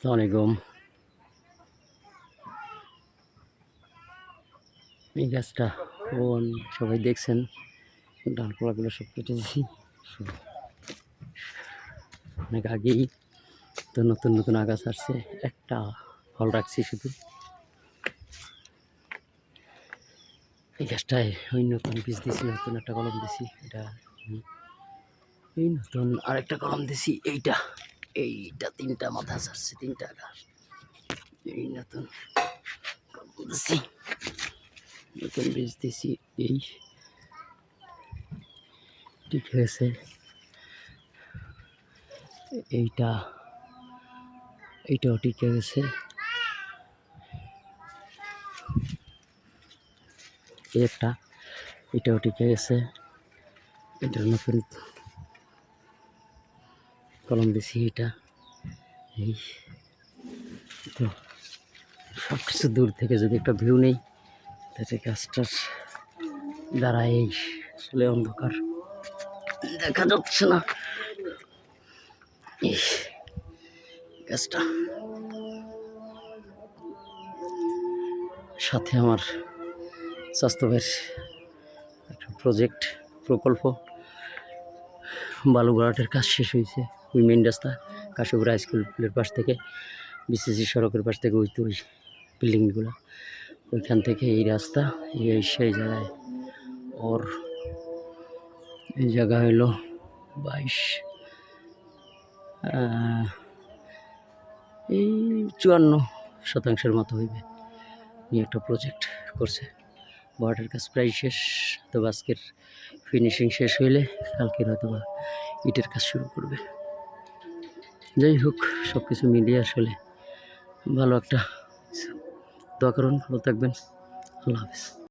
আসসালামাইকুম এই গাছটা ও সবাই দেখছেন? ডালপালাগুলো সব কেটে দিয়েছি। সব অনেক আগেই তো নতুন নতুন আগাছ আসছে। একটা ফল রাখছি শুধু। এই গাছটায় ওই নতুন বীজ দিয়েছি, নতুন একটা কলম দিছি এটা। এই নতুন আরেকটা কলম দিছি এইটা। এইটা তিনটা মাথা ছাড়ছে, তিনটা এই নতুন নতুন বীজ দিছি, এই। ঠিক হয়েছে। এইটা, এইটাও ঠিক হয়েছে এই একটা, এটাও ঠিক গেছে। এটার নতুন কলম দিছি এটা এই তো সব কিছু দূর থেকে যদি একটা ভিউ নেই তাতে গাছটার দ্বারা এই আসলে অন্ধকার। দেখা যাচ্ছে না। এই গাছটা। সাথে আমার স্বাস্থ্যের একটা প্রজেক্ট প্রকল্প। বালুঘাটের কাজ শেষ হয়েছে। মেন রাস্তা, কাশিপুরা স্কুলের পাশ থেকে বিসিসি সড়কের পাশ থেকে ওই তো ওই বিল্ডিংগুলো ওইখান থেকে এই রাস্তা, এই সেই জায়গায়। ওর এই জায়গা হলো বাইশ এই চুয়ান্ন শতাংশের মতো হইবে। নিয়ে একটা প্রজেক্ট করছে। বর্ডার কাজ প্রায় শেষ তো আজকের ফিনিশিং শেষ হইলে কালকের হয়তো বা ইটের কাজ শুরু করবে। যাই হোক সব কিছু মিলিয়ে আসলে ভালো একটা দোয়া করুন ভালো থাকবেন। আল্লাহ হাফিজ।